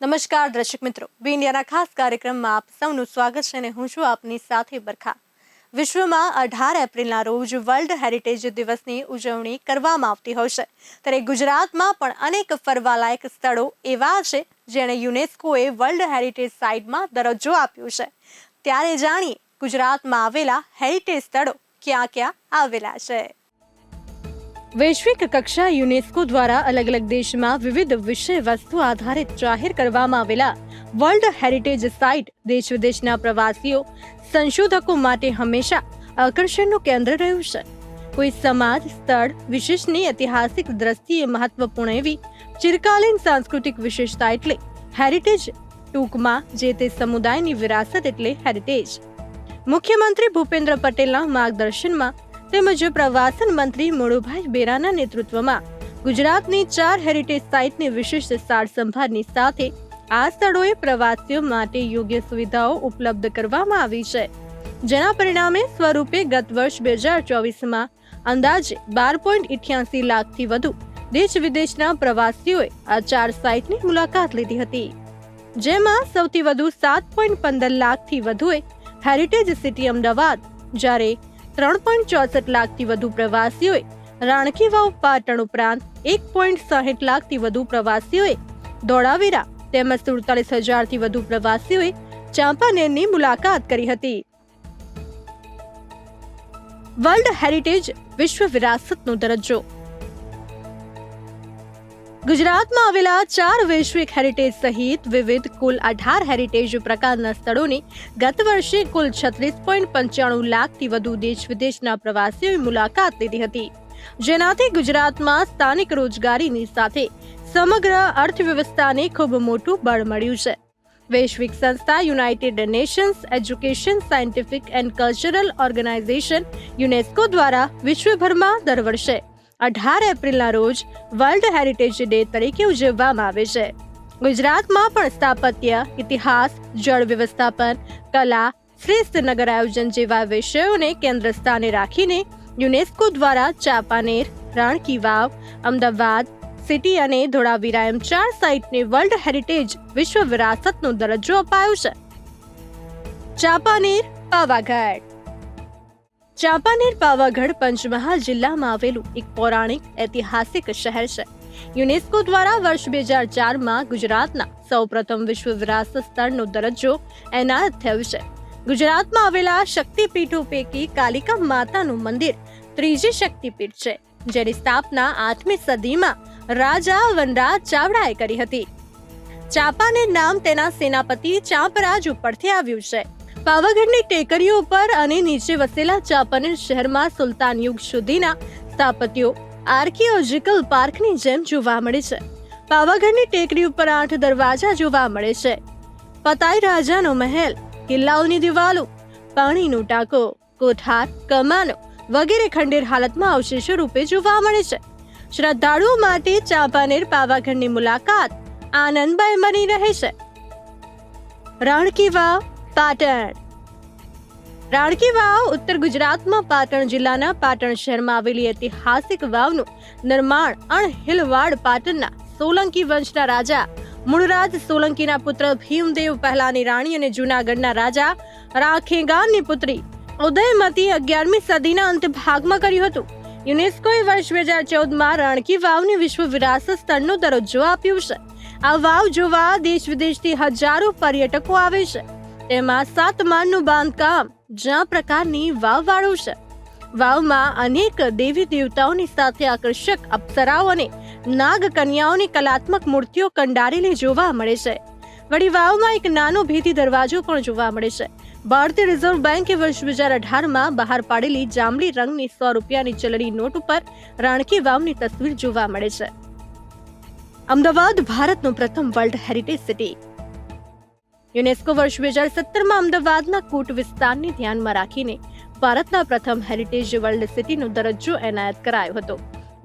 નમસ્કાર, દર્શક મિત્રો. બી ઇન્ડિયાના ખાસ કાર્યક્રમમાં આપ સૌનું સ્વાગત છે અને હું છું આપની સાથે બરખા. વિશ્વમાં અઢાર એપ્રિલના રોજ વર્લ્ડ હેરિટેજ દિવસની ઉજવણી કરવામાં આવતી હોય છે. ત્યારે ગુજરાતમાં પણ અનેક ફરવાલાયક સ્થળો એવા છે જેણે યુનેસ્કોએ વર્લ્ડ હેરિટેજ સાઇટમાં દરજ્જો આપ્યો છે. ત્યારે જાણીએ ગુજરાતમાં આવેલા હેરિટેજ સ્થળો ક્યાં ક્યાં આવેલા છે. વૈશ્વિક કક્ષા યુનેસ્કો દ્વારા અલગ અલગ દેશમાં વિવિધ વિષય વસ્તુ આધારિત જાહેર કરવામાં આવેલા વર્લ્ડ હેરિટેજ સાઇટ દેશ વિદેશના પ્રવાસીઓ, સંશોધકો માટે હંમેશા આકર્ષણનું કેન્દ્ર રહ્યું છે. કોઈ સમાજ, સ્થળ, વિશેષની ઐતિહાસિક દ્રષ્ટિએ મહત્વપૂર્ણ એવી ચિરકાલીન સાંસ્કૃતિક વિશેષતા એટલે હેરિટેજ ટૂંકમાં જે તે સમુદાયની વિરાસત એટલે હેરિટેજ. મુખ્યમંત્રી ભૂપેન્દ્ર પટેલના માર્ગદર્શનમાં તેમજ પ્રવાસન મંત્રી મોડુભાઈ બેરાના નેતૃત્વમાં ગુજરાતની ચાર હેરિટેજ સાઇટની વિશિષ્ટ સાર સંભાળની સાથે આ સ્થળોએ પ્રવાસીઓ માટે યોગ્ય સુવિધાઓ ઉપલબ્ધ કરવામાં આવી છે. જેના પરિણામે સ્વરૂપે ગત વર્ષ બે હજાર ચોવીસમાં અંદાજે બાર પોઈન્ટ ઇઠ્યાસી લાખથી વધુ દેશ વિદેશના પ્રવાસીઓએ આ ચાર સાઇટની મુલાકાત લીધી હતી. જેમાં સૌથી વધુ સાત પોઈન્ટ પંદર લાખથી વધુએ હેરિટેજ સિટી અમદાવાદ, જ્યારે ત્રણ પોઈન્ટ ચોસઠ લાખથી વધુ પ્રવાસીઓએ રાણકી વાવ પાટણ ઉપરાંત એક પોઈન્ટ સાહીઠ લાખથી વધુ પ્રવાસીઓએ ધોળાવીરા તેમજ સુડતાલીસ હજારથી વધુ પ્રવાસીઓએ ચાંપાનેરની મુલાકાત કરી હતી. વર્લ્ડ હેરિટેજ વિશ્વ વિરાસતનો દરજ્જો ગુજરાતમાં આવેલા ચાર વૈશ્વિક હેરિટેજ સહિત વિવિધ કુલ અઢાર હેરિટેજ પ્રકારના સ્થળોની ગત વર્ષે કુલ છત્રીસ પોઈન્ટ પંચાણું લાખથી વધુ દેશ વિદેશના પ્રવાસીઓએ મુલાકાત લીધી હતી. જેનાથી ગુજરાતમાં સ્થાનિક રોજગારીની સાથે સમગ્ર અર્થવ્યવસ્થાને ખૂબ મોટું બળ મળ્યું છે. વૈશ્વિક સંસ્થા United Nations education, scientific and cultural organisation UNESCO દ્વારા વિશ્વભરમાં દર વર્ષે અઢાર એપ્રિલના રોજ વર્લ્ડ હેરિટેજ ડે તરીકે ઉજવવામાં આવે છે. ગુજરાતમાં પણ સ્થાપત્ય, ઇતિહાસ, જળ વ્યવસ્થાપન, કલા શ્રેષ્ઠ નગર આયોજન જેવા વિષયોને કેન્દ્ર સ્થાને રાખીને યુનેસ્કો દ્વારા ચાપાનેર, રાણકી વાવ, અમદાવાદ સિટી અને ધોળાવીરા એમ ચાર સાઇટને વર્લ્ડ હેરિટેજ વિશ્વ વિરાસતનો દરજ્જો અપાયો છે. ચાપાનેર, પાવાગઢ ચાંપાનેર પાવાગઢ પંચમહાલ જિલ્લામાં આવેલું એક પૌરાણિક ઐતિહાસિક શહેર છે. યુનેસ્કો દ્વારા વર્ષ બે હજાર ચારમાં ગુજરાતના સૌપ્રથમ વિશ્વ વિરાસત સ્થળનો દરજ્જો એનાયત થયો છે. ગુજરાતમાં આવેલા શક્તિપીઠો પૈકી કાલિકા માતાનું મંદિર ત્રીજી શક્તિપીઠ છે, જેની સ્થાપના આઠમી સદીમાં રાજા વનરાજ ચાવડાએ કરી હતી. ચાંપાનેર નામ તેના સેનાપતિ ચાંપરાજ ઉપરથી આવ્યું છે. પાવાગઢની ટેકરીઓ ઉપર અને નીચે વસેલા ચાંપાનેર શહેરમાં સુલતાન યુગ સુધીના સ્થાપત્યો આર્કિયોલોજીકલ પાર્કની જેમ જોવા મળે છે. પાવાગઢની ટેકરી ઉપર આઠ દરવાજા જોવા મળે છે. પતાઈ રાજાનો મહેલ, કિલ્લાઓની દિવાલો, પાણીનો ટાંકો, કોઠાર, કમાનો વગેરે ખંડેર હાલતમાં અવશેષો રૂપે જોવા મળે છે. શ્રદ્ધાળુઓ માટે ચાંપાનેર પાવાગઢની મુલાકાત આનંદમય બની રહે છે. રાણકી વાવ પાટણ. રાણકી વાવ ઉત્તર ગુજરાતમાં પાટણ જિલ્લાના પાટણ શહેરમાં આવેલી ઐતિહાસિક વાવનું નિર્માણ અણહિલવાડ પાટણના સોલંકી વંશના રાજા મૂળરાજ સોલંકીના પુત્ર ભીમદેવ પહેલાની રાણી અને જૂનાગઢના રાજા રાખેગાનની પુત્રી ઉદયમતી અગિયારમી સદીના અંત ભાગમાં કર્યું હતું. યુનેસ્કોએ વર્ષ બે હજાર ચૌદમાં રાણકી વાવની વિશ્વ વિરાસત સ્થળનો દરજ્જો આપ્યો છે. આ વાવ જોવા દેશ વિદેશથી હજારો પર્યટકો આવે છે. તેમાં સાત માળનું બાંધકામ જ્યાં પ્રકારની વાવ વાળું છે. વાવમાં અનેક દેવી દેવતાઓની સાથે આકર્ષક અપ્સરાઓ અને નાગ કન્યાઓની કલાત્મક મૂર્તિઓ કંડારેલી જોવા મળે છે. વળી વાવમાં એક નાનો ભેદી દરવાજો પણ જોવા મળે છે. ભારતીય રિઝર્વ બેંકે વર્ષ બે હજાર અઢારમાં બહાર પાડેલી જાંબલી રંગની સો રૂપિયાની ચલણી નોટ ઉપર રાણકી વાવની તસવીર જોવા મળે છે. અમદાવાદ, ભારતનું પ્રથમ વર્લ્ડ હેરિટેજ સિટી. યુનેસ્કો વર્ષ બે હજાર સત્તરમાં અમદાવાદના કૂટ વિસ્તારને ધ્યાનમાં રાખીને ભારતના પ્રથમ હેરિટેજ વર્લ્ડ સિટીનો દરજ્જો એનાયત કરાયો હતો.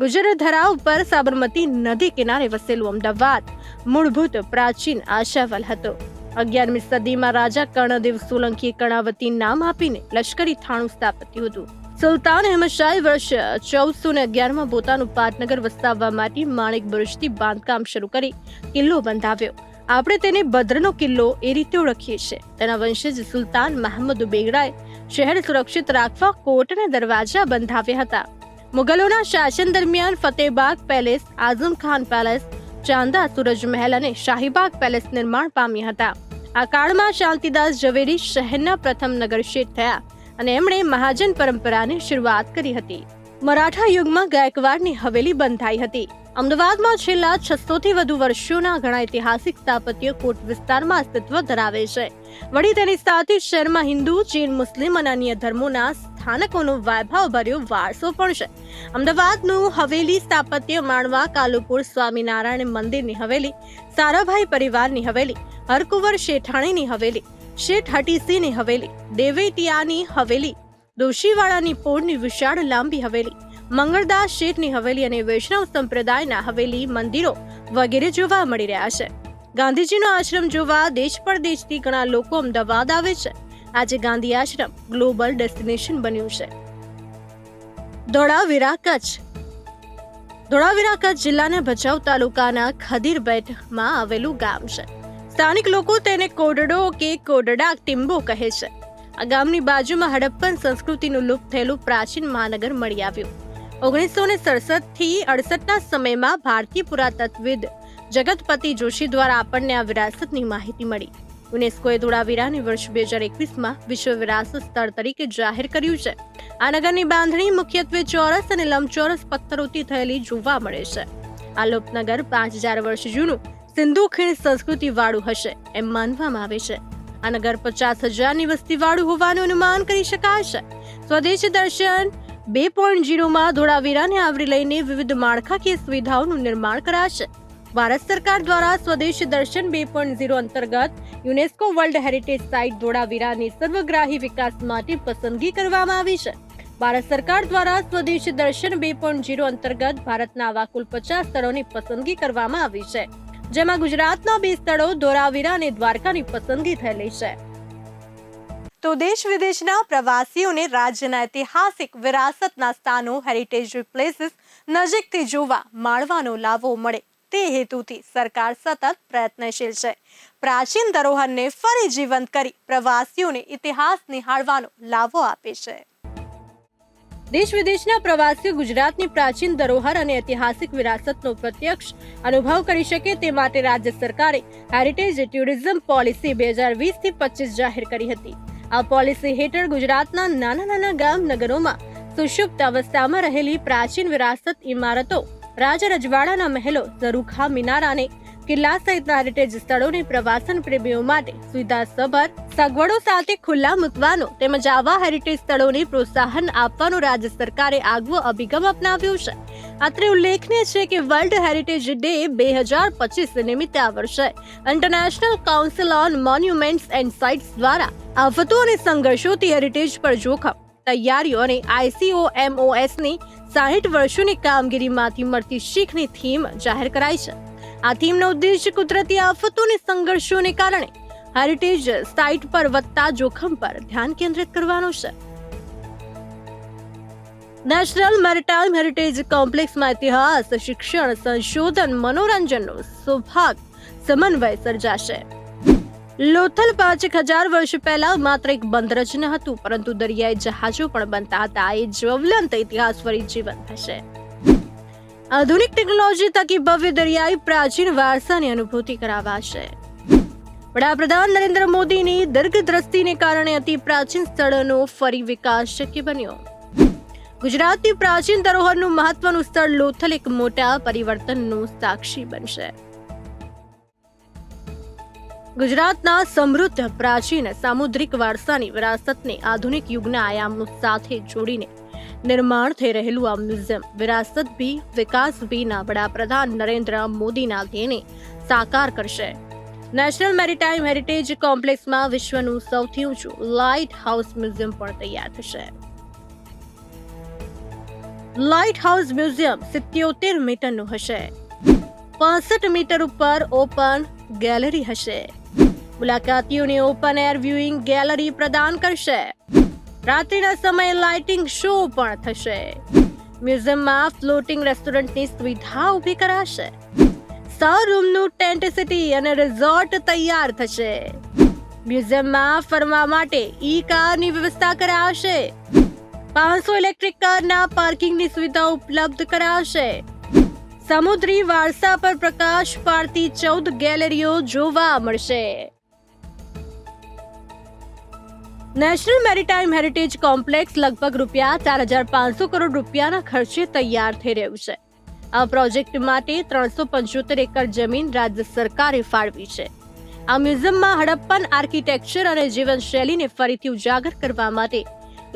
ગુજરાત ધરા ઉપર સાબરમતી નદી કિનારે વસેલું અમદાવાદ મૂળભૂત પ્રાચીન આશાવલ હતો. અગિયારમી સદીમાં રાજા કર્ણદેવ સોલંકીએ કર્ણાવતી નામ આપીને લશ્કરી થાણું સ્થાપ્યું હતું. સુલતાન અહેમદશાહે વર્ષ ચૌદસો ને અગિયારમાં પોતાનું પાટનગર વસાવવા માટે માણેક બુરુજથી બાંધકામ શરૂ કરી કિલ્લો બંધાવ્યો. આપણે તેને બદ્રનો કિલ્લો એ રીતે ઓળખીએ છીએ. તેના વંશજ સુલતાન મહમદ બેગડાએ શહેર સુરક્ષિત રાખવા કોર્ટને દરવાજા બંધાવ્યા હતા. મુગલોના શાસન દરમિયાન ફતેહબાગ પેલેસ, આઝમ ખાન પેલેસ, ચાંદા સૂરજ મહેલ અને શાહીબાગ પેલેસ નિર્માણ પામ્યા હતા. આ કાળમાં શાંતિદાસ ઝવેરી શહેરના પ્રથમ નગરશેઠ થયા અને એમણે મહાજન પરંપરાની શરૂઆત કરી હતી. મરાઠા યુગમાં ગાયકવાડની હવેલી બંધાઈ હતી. અમદાવાદમાં છેલ્લા છસોથી વધુ વર્ષોના ઘણા ઐતિહાસિક સ્થાપત્ય કોટ વિસ્તારમાં અસ્તિત્વ ધરાવે છે. વળી તેની સાથે શહેરમાં હિન્દુ જૈન મુસ્લિમ અને અન્ય ધર્મોના સ્થાનકોનો વૈભવ ભર્યો વારસો પણ છે. અમદાવાદનું હવેલી સ્થાપત્ય માણવા કાલુપુર સ્વામિનારાયણ મંદિરની હવેલી, સારાભાઈ પરિવારની હવેલી, હરકુંવર શેઠાણીની હવેલી, શેઠ હટીસીની હવેલી, દેવેટિયાની હવેલી દોશીવાળાની પોળની વિશાળ લાંબી હવેલી મંગળદાસ શેઠની હવેલી અને વૈષ્ણવ સંપ્રદાયના હવેલી મંદિરો વગેરે જોવા મળી રહ્યા છે. ગાંધીજીનો આશ્રમ જોવા દેશ પરદેશથી ઘણા લોકો અમદાવાદ આવે છે. આજે ગાંધી આશ્રમ ગ્લોબલ ડેસ્ટિનેશન બન્યું છે. ધોળાવીરા કચ્છ. ધોળાવીરા કચ્છ જિલ્લાના ભચાઉ તાલુકાના ખદીર બેટમાં આવેલું ગામ છે. સ્થાનિક લોકો તેને કોડડો કે કોડડા ટિમ્બો કહે છે. આ ગામની બાજુમાં હડપ્પન સંસ્કૃતિનું લુપ્ત થયેલું પ્રાચીન મહાનગર મળી આવ્યું. ઓગણીસો ને સડસઠથી અડસઠના સમયમાં ભારતીય પુરાતત્વવિદ જગતપતિ જોશી દ્વારા આપણને આ વિરાસતની માહિતી મળી. યુનેસ્કોએ ધોળાવીરાને વર્ષ બે હજાર એકવીસમાં વિશ્વ વિરાસત સ્થળ તરીકે જાહેર કર્યું છે. આ નગરની બાંધણી મુખ્યત્વે ચોરસ અને લંબચોરસ પથ્થરોથી થયેલી જોવા મળે છે. આ લોપનગર પાંચ હજાર વર્ષ જૂનું સિંધુ ખીણ સંસ્કૃતિ વાળું હશે એમ માનવામાં આવે છે. આ નગર પચાસ હજારની વસ્તી વાળું હોવાનું અનુમાન કરી શકાય છે. સ્વદેશ દર્શન બે પોઈન્ટ જીરોમાં ધોળાવીરાને આવરી લઈને વિવિધ માળખાકીય સુવિધાઓનું નિર્માણ કરાશે. ભારત સરકાર દ્વારા સ્વદેશ દર્શન બે પોઈન્ટ ઝીરો અંતર્ગત યુનેસ્કો વર્લ્ડ હેરિટેજ સાઇટ ધોળાવીરાની સર્વગ્રાહી વિકાસ માટે પસંદગી કરવામાં આવી છે. ભારત સરકાર દ્વારા સ્વદેશ દર્શન બે પોઈન્ટ ઝીરો અંતર્ગત ભારતના આવા કુલ પચાસ સ્થળોની પસંદગી કરવામાં આવી છે. જેમાં ગુજરાતના બે સ્થળો ધોળાવીરા અને દ્વારકાની પસંદગી થયેલી છે. તો દેશ વિદેશના પ્રવાસીઓને રાજ્યના ઐતિહાસિક વિરાસતના સ્થાનો હેરિટેજ પ્લેસીસ નજીકથી જોવા માણવાનો લાવો મળે. તે હેતુથી સરકાર સતત પ્રયત્નશીલ છે. પ્રાચીન ધરોહરને ફરી જીવંત કરી પ્રવાસીઓને ઇતિહાસ નિહાળવાનો લાવો આપે છે. દેશ વિદેશના પ્રવાસીઓ ગુજરાતની પ્રાચીન ધરોહર અને ઐતિહાસિક વિરાસતનો પ્રત્યક્ષ અનુભવ કરી શકે તે માટે રાજ્ય સરકારે હેરિટેજ ટુરિઝમ પોલિસી બે હજાર વીસથી પચીસ જાહેર કરી હતી. આ પોલિસી હેઠળ ગુજરાતના નાના નાના ગામ નગરોમાં સુષુપ્ત અવસ્થામાં રહેલી પ્રાચીન વિરાસત ઇમારતો, રાજા રજવાડાના મહેલો ઝરૂખા મિનારાને કિલ્લા સહિતના હેરિટેજ સ્થળોને પ્રવાસન પ્રેમીઓ માટે સુવિધાસભર સગવડો સાથે ખુલ્લા મૂકવાનો તેમજ આવા હેરિટેજ સ્થળોને પ્રોત્સાહન આપવાનો રાજ્ય સરકારે આગવો અભિગમ અપનાવ્યો છે. અત્રે ઉલ્લેખનીય છે કે વર્લ્ડ હેરિટેજ ડે બે હજાર પચીસ નિમિત્તે આ વર્ષે International Council on Monuments and Sites દ્વારા આફતો અને સંઘર્ષોથી હેરિટેજ પર જોખમ, તૈયારીઓ અને આઈસીઓએમઓએસ એમઓએસની સાહીઠ વર્ષોની કામગીરીમાંથી મળતી શીખની થીમ જાહેર કરાઈ છે. આ થીમનો ઉદ્દેશ કુદરતી આફતો અને સંઘર્ષોને કારણે હેરિટેજ સાઇટ પર વધતા જોખમ પર ધ્યાન કેન્દ્રિત કરવાનો છે. નેશનલ મેરીટાઈમ હેરિટેજ કોમ્પ્લેક્સમાં ઇતિહાસ, શિક્ષણ, સંશોધન, મનોરંજનનો સૌભાગ સમન્વય સર્જાશે. લોથલ પાંચ હજાર વર્ષ પહેલા માત્ર એક બંદર જ ન હતું, પરંતુ દરિયાઈ જહાજો પણ બનતા હતા. એ જ્વલંત ઇતિહાસ ફરી જીવન થશે. આધુનિક ટેકનોલોજી થકી ભવ્ય દરિયાઈ પ્રાચીન વારસાની અનુભૂતિ કરાવાશે. વડાપ્રધાન નરેન્દ્ર મોદીની દીર્ઘદ્રષ્ટિને કારણે અતિ પ્રાચીન સ્થળોનો ફરી વિકાસ શક્ય બન્યો. ગુજરાતની પ્રાચીન ધરોહરનું મહત્વનું સ્થળ લોથલ એક મોટા પરિવર્તનનું સાક્ષી બનશે. ગુજરાતના સમૃદ્ધ પ્રાચીન સામુદ્રિક વારસાની વિરાસતને આધુનિક યુગના આયામો સાથે જોડીને નિર્માણ થઈ રહેલું આ મ્યુઝિયમ વિરાસત ભી વિકાસ ભીના વડાપ્રધાન નરેન્દ્ર મોદીના ધ્યેયને સાકાર કરશે. નેશનલ મેરીટાઈમ હેરિટેજ કોમ્પ્લેક્સમાં વિશ્વનું સૌથી ઊંચું લાઇટ હાઉસ મ્યુઝિયમ પણ તૈયાર થશે. લાઇટ હાઉસ મ્યુઝિયમ સિત્યોતેર મીટરનું હશે. પાસઠ મીટર ઉપર ઓપન ગેલેરી હશે. મુલાકાતીઓને ઓપન એર વ્યુઇંગ ગેલેરી પ્રદાન કરશે. રાત્રિના સમયે લાઇટિંગ શો પણ થશે. મ્યુઝિયમમાં ફ્લોટિંગ રેસ્ટોરન્ટની સુવિધા ઊભી કરાશે. સો રૂમનું ટેન્ટ સિટી અને રિઝોર્ટ તૈયાર થશે. મ્યુઝિયમમાં ફરવા માટે ઈ કારની વ્યવસ્થા કરાશે. પાંચસો ઇલેક્ટ્રિક કારના પાર્કિંગની સુવિધા ઉપલબ્ધ કરાશે. સમુદ્રી વારસા પર પ્રકાશ પાડતી ચૌદ ગેલેરીઓ જોવા મળશે. નેશનલ મેરીટાઈમ હેરિટેજ કોમ્પ્લેક્સ લગભગ રૂપિયા ચાર હજાર પાંચસો કરોડ રૂપિયાના ખર્ચે તૈયાર થઈ રહ્યું છે. આ પ્રોજેક્ટ માટે ત્રણસો પંચોતેર એકર જમીન રાજ્ય સરકારે ફાળવી છે. આ મ્યુઝિયમમાં હડપ્પન આર્કિટેક્ચર અને જીવનશૈલીને ફરીથી ઉજાગર કરવા માટે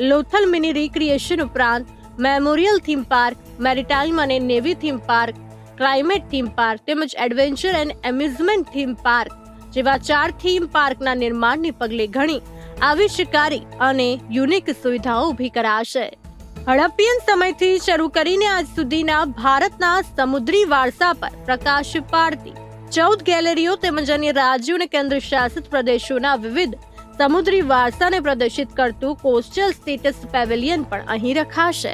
લોથલ મિની રિક્રિએશન ઉપરાંત મેમોરિયલ થીમ પાર્ક મેરીટાઈમ અને navy theme park, climate theme park તેમજ adventure and amusement theme park જેવા ચાર થીમ પાર્કના નિર્માણને પગલે ઘણી આવિષ્કારી અને યુનિક સુવિધાઓ ઊભી કરાશે. હડપ્પિયન સમયથી શરૂ કરીને આજ સુધીના ભારતના સમુદ્રી વારસા પર પ્રકાશ પાડતી ચૌદ ગેલેરીઓ તેમજ અન્ય રાજ્યો અને કેન્દ્ર શાસિત પ્રદેશોના વિવિધ સમુદ્રી વારસાને પ્રદર્શિત કરતું કોસ્ટલ સ્ટેટસ પેવેલિયન પણ અહીં રખાશે.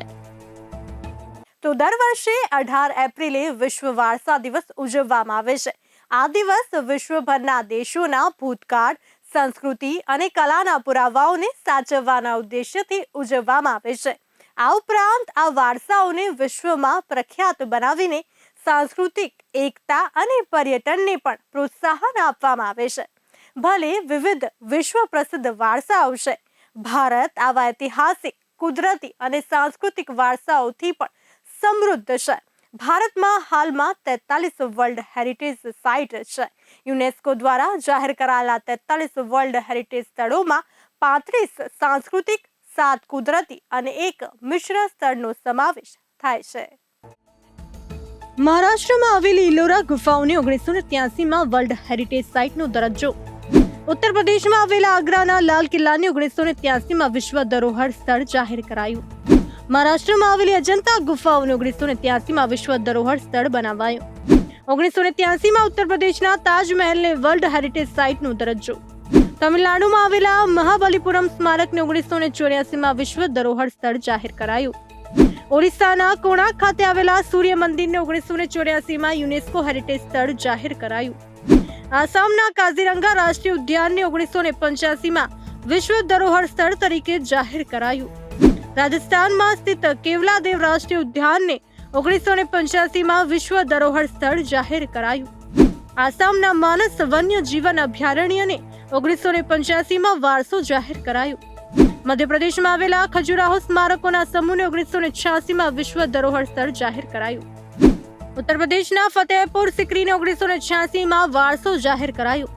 તો દર વર્ષે અઢાર એપ્રિલે વિશ્વ વારસા દિવસ ઉજવવામાં આવે છે. આ દિવસ વિશ્વભરના દેશોના ભૂતકાળ, સંસ્કૃતિ અને કલાના પુરાવાઓને સાચવવાના ઉદ્દેશ્યથી ઉજવવામાં આવે છે. આ ઉપરાંત આ વારસાઓને વિશ્વમાં પ્રખ્યાત બનાવીને સાંસ્કૃતિક, એકતા અને પર્યટનને પણ પ્રોત્સાહન આપવામાં આવે છે. ભલે વિવિધ વિશ્વ પ્રસિદ્ધ વારસા આવશે ભારત આવા ઐતિહાસિક, કુદરતી અને સાંસ્કૃતિક વારસાઓથી પણ સમૃદ્ધ છે. ભારતમાં હાલમાં તેતાલીસ વર્લ્ડ હેરિટેજ સાઇટ છે. યુનેસ્કો દ્વારા જાહેર કરાયેલા તેતાલીસ વર્લ્ડ હેરિટેજ સ્થળોમાં પાંત્રીસ સાંસ્કૃતિક, સાત કુદરતી અને એક મિશ્ર સ્થળનો સમાવેશ થાય છે. મહારાષ્ટ્રમાં આવેલી ઇલોરા ગુફાઓને ઓગણીસો ને ત્યાસીમાં વર્લ્ડ હેરિટેજ સાઇટનો દરજ્જો ઉત્તર પ્રદેશમાં આવેલા આગ્રાના લાલ કિલ્લાને ઓગણીસો ને ત્યાસીમાં વિશ્વ ધરોહર સ્થળ જાહેર કરાયું. મહારાષ્ટ્રમાં આવેલી અજંતા ગુફાઓને ઓગણીસો ને ત્યાસીમાં વિશ્વ ધરોહર સ્થળ બનાવાયું. ઓગણીસો ને ત્યાસીમાં ઉત્તર પ્રદેશના તાજમહેલને વર્લ્ડ હેરિટેજ સાઇટનો દરજ્જો. તમિલનાડુમાં આવેલા મહાબલીપુરમ સ્મારકને ઓગણીસો ને ચોર્યાસીમાં વિશ્વ ધરોહર સ્થળ જાહેર કરાયું. ઓરિસ્સાના કોણાક ખાતે આવેલા સૂર્ય મંદિરને ઓગણીસો ને ચોર્યાસીમાં યુનેસ્કો હેરિટેજ સ્થળ જાહેર કરાયું. આસામના કાઝીરંગા રાષ્ટ્રીય ઉદ્યાનને ઓગણીસો ને પંચ્યાસીમાં વિશ્વ ધરોહર સ્થળ તરીકે જાહેર કરાયું. રાજસ્થાનમાં સ્થિત કેવલાદેવ રાષ્ટ્રીય ઉદ્યાનને ઓગણીસો ને પંચ્યાસીમાં વિશ્વ ધરોહર સ્થળ જાહેર કરાયું. આસામના માનસ વન્ય જીવન અભયારણ્યને ઓગણીસો ને પંચ્યાસીમાં વારસો જાહેર કરાયું. મધ્યપ્રદેશમાં આવેલા ખજુરાહો સ્મારકોના સમૂહને ઓગણીસો ને છ્યાસીમાં વિશ્વ ધરોહર સ્થળ જાહેર કરાયું. ઉત્તર પ્રદેશના ફતેહપુર સિકરીને ઓગણીસો ને છ્યાસીમાં વારસો જાહેર કરાયો.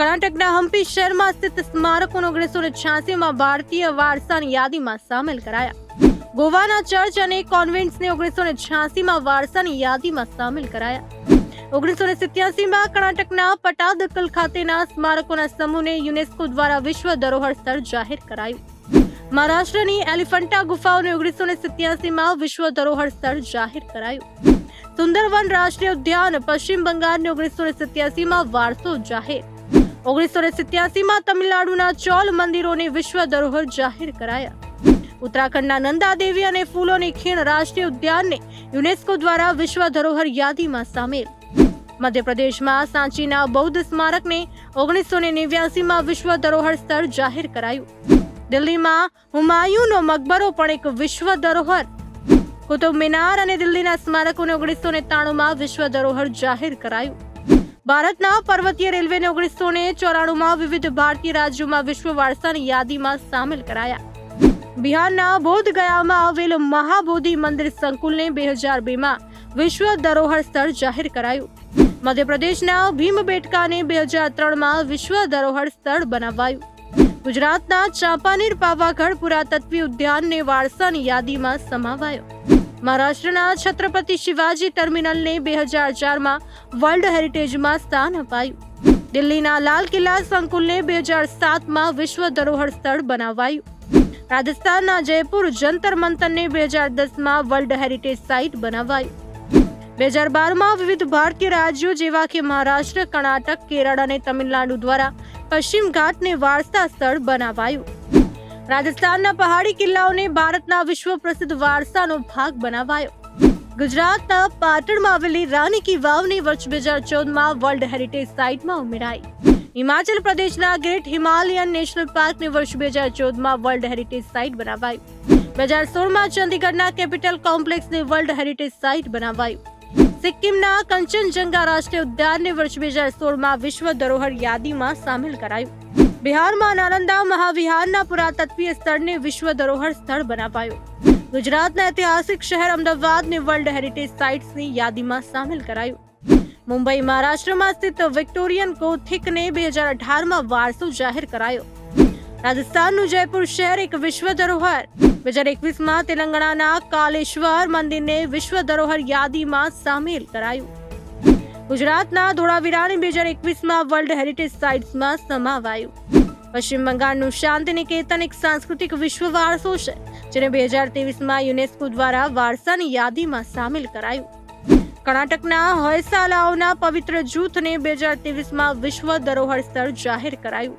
કર્ણાટકના હમ્પી શહેરમાં સ્થિત સ્મારકોને ઓગણીસો ને છ્યાસીમાં ભારતીય વારસાની યાદીમાં સામેલ કરાયા. ગોવાના ચર્ચ અને કોન્વેન્ટ્સને ઓગણીસો ને છ્યાસીમાં વારસાની યાદીમાં સામેલ કરાયા. ઓગણીસો ને સિત્યાસીમાં કર્ણાટકના પટાદકલ ખાતેના સ્મારકોના સમૂહને યુનેસ્કો દ્વારા વિશ્વ ધરોહર સ્થળ જાહેર કરાયું. મહારાષ્ટ્રની એલિફન્ટા ગુફાઓને ઓગણીસો ને સિત્યાસીમાં વિશ્વ ધરોહર સ્થળ જાહેર કરાયું. સુંદરવન રાષ્ટ્રીય ઉદ્યાન પશ્ચિમ બંગાળને ઓગણીસો સિત્યાસીમાં વારસો જાહેર. ઓગણીસો સિત્યાસીમાં તમિલનાડુના ચોલ મંદિરોને વિશ્વ ધરોહર જાહેર કરાયા. ઉત્તરાખંડના નંદા દેવી અને ફૂલોની ખીણ રાષ્ટ્રીય ઉદ્યાનને યુનેસ્કો દ્વારા વિશ્વ ધરોહર યાદીમાં સામેલ. મધ્યપ્રદેશમાં સાંચીના બૌદ્ધ સ્મારકને ઓગણીસો ને નેવ્યાસીમાં વિશ્વ ધરોહર સ્થળ જાહેર કરાયું. દિલ્હીમાં હુમાયુનો મકબરો પણ એક વિશ્વ ધરોહર કુતુબ મિનાર અને દિલ્હીના સ્મારકોને ઓગણીસો ને ત્રાણુંમાં વિશ્વ ધરોહર જાહેર કરાયું. ભારતના પર્વતીય રેલવેને ઓગણીસો ને ચોરાણુંમાં વિવિધ ભારતીય રાજ્યોમાં વિશ્વ વારસાની યાદીમાં સામેલ કરાયા. બિહારના બોધ ગયામાં આવેલ મહાબોધિ મંદિર સંકુલને બે હજાર બેમાં વિશ્વ ધરોહર સ્થળ જાહેર કરાયું. મધ્યપ્રદેશના ભીમબેટકાને બે હજાર ત્રણમાં વિશ્વ ધરોહર સ્થળ બનાવાયું. ગુજરાતના ચાંપાનેર પાવાગઢ પુરાતત્વી ઉદ્યાનને વારસાની યાદીમાં સમાવાયો. મહારાષ્ટ્રના છત્રપતિ શિવાજી ટર્મિનલને બે હજાર ચારમાં વર્લ્ડ હેરિટેજમાં સ્થાન અપાયું. દિલ્હીના લાલ કિલ્લા સંકુલને બે હજાર સાતમાં વિશ્વ ધરોહર સ્થળ બનાવાયું. રાજસ્થાનના જયપુર જંતર મંતરને બે હજાર દસમાં વર્લ્ડ હેરિટેજ સાઇટ બનાવાયું. બે હજાર બારમાં વિવિધ ભારતીય રાજ્યો જેવા કે મહારાષ્ટ્ર, કર્ણાટક, કેરળ અને તમિલનાડુ દ્વારા પશ્ચિમ ઘાટને વારસા સ્થળ બનાવાયું. રાજસ્થાનના પહાડી કિલ્લાઓને ભારતના વિશ્વ પ્રસિદ્ધ વારસાનો ભાગ બનાવાયો. ગુજરાતના પાટણમાં આવેલી રાની કી વાવની વર્ષ બે હજાર ચૌદમાં વર્લ્ડ હેરિટેજ સાઇટમાં ઉમેરાઈ. હિમાચલ પ્રદેશના ગ્રેટ હિમાલયન નેશનલ પાર્કને વર્ષ બે હજાર ચૌદમાં વર્લ્ડ હેરિટેજ સાઇટ બનાવાયું. બે હજાર સોળમાં ચંદીગઢના કેપિટલ કોમ્પ્લેક્સને વર્લ્ડ હેરિટેજ સાઇટ બનાવાયું. સિક્કિમના કંચનજંગા રાષ્ટ્રીય ઉદ્યાનને વર્ષ બે હજાર સોળમાં વિશ્વ ધરોહર યાદીમાં સામેલ કરાયું. બિહારમાં નાલંદા મહાવિહારના પુરાતત્વીય સ્થળને વિશ્વ ધરોહર સ્થળ બનાવાયું. ગુજરાતના ઐતિહાસિક શહેર અમદાવાદને વર્લ્ડ હેરિટેજ સાઇટ્સની યાદીમાં સામેલ કરાયું. મુંબઈ, મહારાષ્ટ્રમાં સ્થિત વિક્ટોરિયન કોથિકને બે હજાર અઢારમાં વારસો જાહેર કરાયો. રાજસ્થાનનું જયપુર શહેર એક વિશ્વ ધરોહર. બે હજાર એકવીસમાં તેલંગાણાના કાલેશ્વર મંદિરને વિશ્વ ધરોહર યાદીમાં સામેલ કરાયું. ગુજરાતના ધોળાવીરાને બે હજાર એકવીસમાં વર્લ્ડ હેરિટેજ સાઇટ્સમાં સમાવાયું. પશ્ચિમ બંગાળનું શાંતિ નિકેતન એક સાંસ્કૃતિક વિશ્વ વારસો છે, જેને બે હજાર ત્રેવીસમાં યુનેસ્કો દ્વારા વારસાની યાદીમાં સામેલ કરાયું. કર્ણાટકના હોયસાલાઓના પવિત્ર જૂથને બે હજાર ત્રેવીસમાં વિશ્વ ધરોહર સ્થળ જાહેર કરાયું.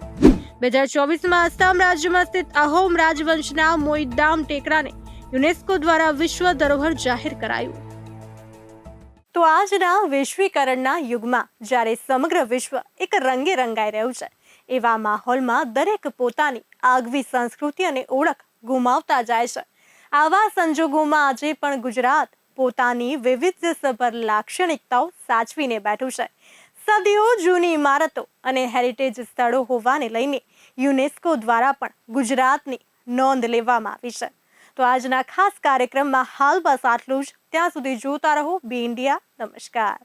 બે હજાર ચોવીસમાં આસામ રાજ્યમાં સ્થિત અહોમ રાજવંશના મોઈદામ ટેકરાને યુનેસ્કો દ્વારા વિશ્વ ધરોહર જાહેર કરાયું. તો આજના વૈશ્વિકરણના યુગમાં જ્યારે સમગ્ર વિશ્વ એક રંગે રંગાઈ રહ્યું છે, એવા માહોલમાં દરેક પોતાની આગવી સંસ્કૃતિ અને ઓળખ ગુમાવતા જાય છે. આવા સંજોગોમાં આજે પણ ગુજરાત પોતાની વૈવિધ્યસભર લાક્ષણિકતાઓ સાચવીને બેઠું છે. સદીઓ જૂની ઇમારતો અને હેરિટેજ સ્થળો હોવાને લઈને યુનેસ્કો દ્વારા પણ ગુજરાતની નોંધ લેવામાં આવી છે. તો આજના ખાસ કાર્યક્રમમાં હાલ બસ આટલું જ. ત્યાં સુધી જોતા રહો. B India. નમસ્કાર.